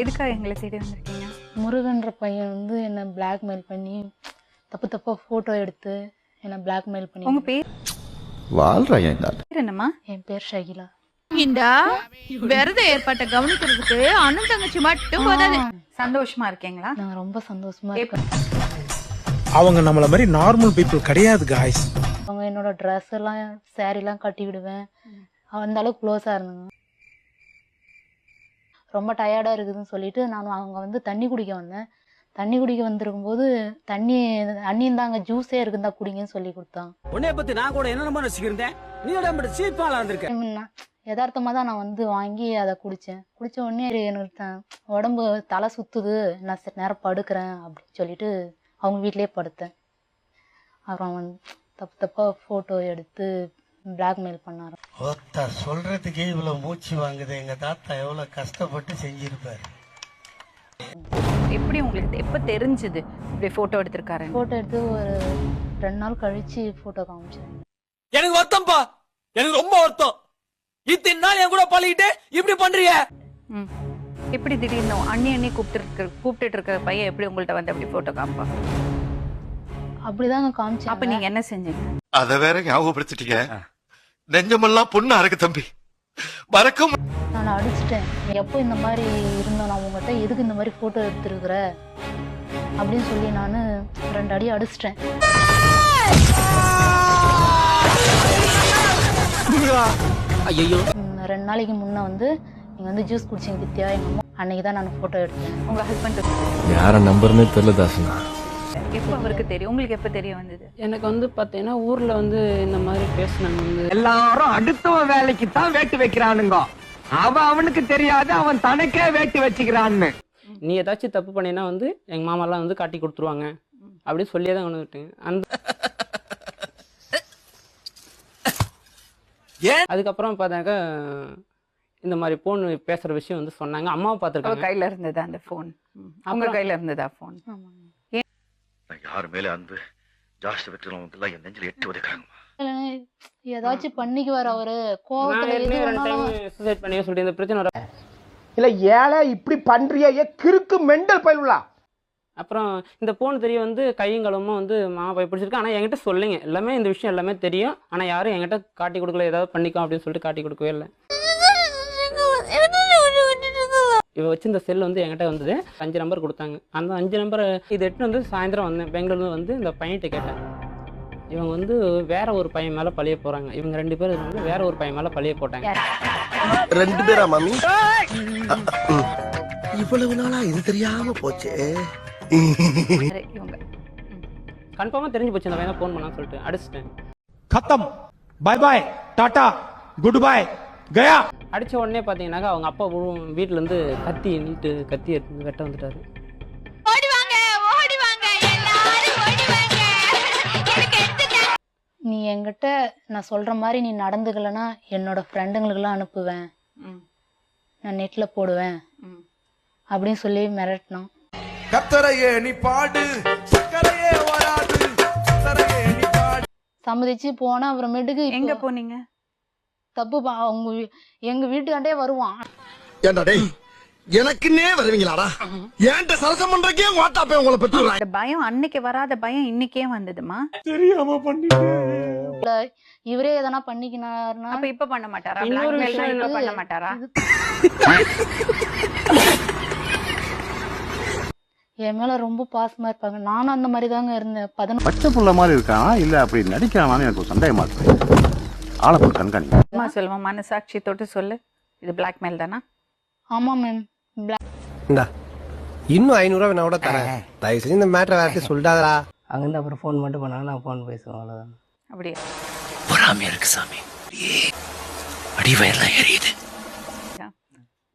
எதுக்காக எங்களை தேடி வந்திருக்கீங்க? முருகன்ற பையன் வந்து என்னை பிளாக்மெயில் பண்ணி தப்பு தப்பாக ஃபோட்டோ எடுத்து என்னை பிளாக்மெயில் பண்ணி. உங்க பேர்? இந்த ஆள். பேர் என்னம்மா? என் பேர் ஷகிலா. இந்தா விரதம் ஏற்பாட்ட கவனிக்கிறதுக்கு அண்ணன் தங்கச்சி மட்டும் போதாது சந்தோஷமா இருக்கீங்களா? நான் ரொம்ப சந்தோஷமா இருக்கேன். அவங்க நம்மள மாதிரி நார்மல் பீப்புள் கிடையாது காய்ஸ் அவங்க என்னோட ட்ரெஸ் எல்லாம் saree எல்லாம் கட்டி விடுவேன். அந்த அளவுக்கு க்ளோஸாக இருந்தாங்க. ரொம்ப டயர்டாக இருக்குதுன்னு சொல்லிட்டு நான் அவங்க வந்து தண்ணி குடிக்க வந்தேன். தண்ணி குடிக்க வந்திருக்கும்போது தண்ணி அண்ணியும் தாங்க ஜூஸே இருக்குந்தா குடிங்கன்னு சொல்லி கொடுத்தாங்க உன்னைய பத்தி நான் கூட என்ன நினைச்சுக்கிருந்தேன் நீ உடம்பு சீப்பாளா இருந்திருக்க. யதார்த்தமாக தான் நான் வந்து வாங்கி அதை குடித்தேன் குடித்த உடனே எனக்கு உடம்பு தலை சுற்றுது நான் சரி நேரம் படுக்கிறேன் அப்படின்னு சொல்லிட்டு அவங்க வீட்டிலேயே படுத்தேன். அப்புறம் வந்து தப்பு தப்பாக ஃபோட்டோ எடுத்து பிளாக்மெயில் பண்ணாரு ஒருத்தர் சொல்றதுக்கே இவ்வளவு மூச்சு வாங்குது. எங்க தாத்தா எவ்வளவு கஷ்டப்பட்டு செஞ்சிருப்பாரு. எப்படி உங்களுக்கு எப்ப தெரிஞ்சது இப்படி போட்டோ எடுத்திருக்காரு ஃபோட்டோ எடுத்து ஒரு ரெண்டு நாள் கழிச்சு ஃபோட்டோ காமிச்சேன் எனக்கு வருத்தம்ப்பா எனக்கு ரொம்ப வருத்தம். இத்தனை நாள் என் கூட பழகிட்டு இப்படி பண்றிய ம். எப்படி திடீர்னு அண்ணி அண்ணி கூப்பிட்டு இருக்க கூப்பிட்டுட்டு இருக்கிற பையன் எப்படி உங்கள்ட்ட வந்து அப்படி போட்டோ காமிப்பா அப்படிதாங்க காமிச்சேன் அப்ப நீங்க என்ன செஞ்சீங்க? அத வேற ஞாபகப்படுத்திட்டீங்க. நெஞ்சமெல்லாம் பொண்ணு அறக்கு தம்பி. மறக்க நான் அடிச்சிட்டேன். எப்போ இந்த மாதிரி இருந்தோம்? நான் உங்கள்கிட்ட எதுக்கு இந்த மாதிரி ஃபோட்டோ எடுத்துருக்குற? அப்படின்னு சொல்லி நான் ரெண்டு அடி அடிச்சிட்டேன். ஐயோ ரெண்டு நாளைக்கு முன்னே வந்து நீங்கள் வந்து ஜூஸ் குடிச்சிங்க வித்தியா எங்கள் அம்மா. அன்னைக்கு தான் நான் ஃபோட்டோ எடுத்தேன். உங்க ஹஸ்பண்ட் யார நம்பர்னே தெரியல தாசன். எப்போ அவருக்கு தெரியும்? உங்களுக்கு எப்ப தெரிய வந்தது? எனக்கு வந்து பார்த்தீங்கன்னா ஊர்ல வந்து இந்த மாதிரி பேசினாங்க வந்து எல்லாரும் அடுத்தவன் வேலைக்கு தான் வேட்டு வைக்கிறானுங்க. அவன் அவனுக்கு தெரியாது அவன் தனக்கே வேட்டு வச்சுக்கிறான்னு. நீ ஏதாச்சும் தப்பு பண்ணினா வந்து எங்க மாமாலாம் வந்து காட்டி கொடுத்துருவாங்க. அப்படின்னு சொல்லியே தான் வந்துட்டேன் அந்த ஏன்? அதுக்கப்புறம் பார்த்தாக்கா இந்த மாதிரி போன் பேசுற விஷயம் வந்து சொன்னாங்க. அம்மாவை பார்த்துருக்காங்க. கையில இருந்ததா அந்த போன் உங்க கையில இருந்ததா போன் ஆமாங்க. யார் மேல அன்பு ஜாஸ்தி எல்லாம் என் நெஞ்சில் எட்டு உதைக்கிறாங்க ஏதாச்சும் பண்ணிக்குவார் அவரு. கோவத்துல எது வேணாலும் சூசைட் பண்ணி சொல்லிட்டு இந்த பிரச்சனை வர இல்ல ஏழை இப்படி பண்றிய ஏ கிறுக்கு மெண்டல் பயிலுலா. அப்புறம் இந்த போன் தெரிய வந்து கையும் களவுமா வந்து மாமா போய் பிடிச்சிருக்கு. ஆனால் என்கிட்ட சொல்லுங்க. எல்லாமே இந்த விஷயம் எல்லாமே தெரியும். ஆனால் யாரும் என்கிட்ட காட்டி கொடுக்கல. ஏதாவது பண்ணிக்கோ அப்படின்னு சொல்லிட்டு காட்டி கொடுக்கவே இல்லை. இவ வச்சிருந்த செல் வந்து என்கிட்ட வந்தது. அஞ்சு நம்பர் கொடுத்தாங்க. அந்த அஞ்சு நம்பர் இது எட்டுன்னு வந்து சாயந்தரம் வந்தேன். பெங்களூர்ல வந்து இந்த பையன்கிட்ட கேட்டேன். இவங்க வந்து வேற ஒரு பையன் மேல பழிய போறாங்க. இவங்க ரெண்டு பேரும் வந்து வேற ஒரு பையன் மேல பழிய போட்டாங்க. ரெண்டு பேரா மாமி? இவ்வளவு நாளா இது தெரியாம போச்சு. கன்ஃபார்மா தெரிஞ்சு போச்சு அந்த பையன் போன் பண்ணான்னு சொல்லிட்டு. அடிச்சிட்டேன். கத்தம். Bye bye tata good bye Gaya அடிச்ச உடனே பாத்தீங்கன்னாக்கா அவங்க அப்பா உ- வீட்டுல இருந்து கத்தி நீட்டு கத்தி எடுத்து வெட்ட வந்துட்டாரு. ஓடி வாங்க ஓடி வாங்க எல்லாரும் ஓடி வாங்க. எனக்கு எடுத்துட்டாங்க நீ என்கிட்ட நான் சொல்ற மாதிரி நீ நடந்துக்கலன்னா என்னோட ஃப்ரெண்டுங்களுக்கெல்லாம் அனுப்புவேன். ம், நான் நெட்ல போடுவேன். ம். அப்படின்னு சொல்லி மிரட்டினான். கத்தரையே நீ பாடு. சக்கரையே வராது. கத்தரையே நீ பாடு. சம்மதிச்சு போனா அப்புறமேட்டுக்கு எங்க போனீங்க? தப்பு பா- அவங்க வீ- எங்க வீட்டுக்காண்டே வருவான். ஏண்டா டேய் எனக்குன்னே வருவீங்களாடா? ஏன்ட்ட சரசம் பண்றக்கே வாட்டாப்பே உங்களை பெற்று பயம் அன்னைக்கு வராத பயம் இன்னைக்கே வந்ததுமா? தெரியாம பண்ணிட்டேன் இவரே எதனா பண்ணிக்கினாருன்னா அப்ப இப்ப பண்ண மாட்டாரா? இன்னொரு விஷயம்? பண்ண மாட்டாரா? என் மேல ரொம்ப பாசமா இருப்பாங்க. நானும் அந்த மாதிரி தாங்க இருந்தேன். பதினொன்று பச்சை புள்ள மாதிரி இருக்கானா? இல்ல அப்படி நடிக்கிறானான்னு எனக்கு சந்தேகமா இருக்கு. ஆளை போய் கண்காணி அம்மா செல்வம் மனசாட்சி தொட்டு சொல்லு. இது பிளாக்மெயில் தானா? ஆமா மேம் இன்னும் ஐநூறு ரூபாய் நான் கூட தரேன். தயவு செஞ்சு இந்த மேட்டரை வேற சொல்லிட்டாதடா அங்கிருந்து அப்புறம் ஃபோன் மட்டும் பண்ணாங்க நான் ஃபோன் பேசுவேன் அவ்வளோதான் அப்படியே? பொறாமையா இருக்கு சாமி. அடிவயர்லாம் எரியுது.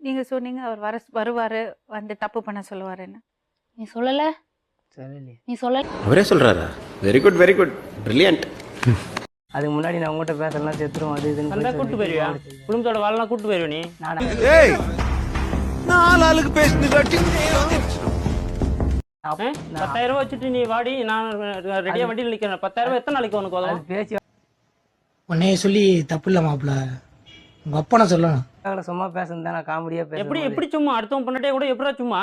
நீங்க சொன்னீங்க அவர் வர வருவாரு வந்து தப்பு பண்ண சொல்லுவாருன்னு நீ சொல்லல? சொல்லலையே. நீ சொல்லல அவரே சொல்றாரா? Very good very good brilliant அதுக்கு முன்னாடி நான் உங்கள்கிட்ட பேசலாம் செத்துரும் அது இதுன்னு அந்த கூட்டு போயிருவியா? குடும்பத்தோட வாழலாம் கூட்டு போயிருவ நீ? ஏய் நாலு ஆளுக்கு பேசுனது காட்டி? பத்தாயிரம் ரூபாய் வச்சுட்டு நீ வாடி நான் ரெடியா வண்டியில் நிக்கிறேன். பத்தாயிரம் ரூபாய் எத்தனை நாளைக்கு உனக்கு உதவும்? உன்னைய சொல்லி தப்பு இல்லை மாப்பிள்ள. உங்க அப்பனை சொல்லணும். சும்மா பேசுனது நான் காமெடியா எப்படி எப்படி சும்மா? அடுத்தவன் பண்ணிட்டே கூட எப்படா சும்மா?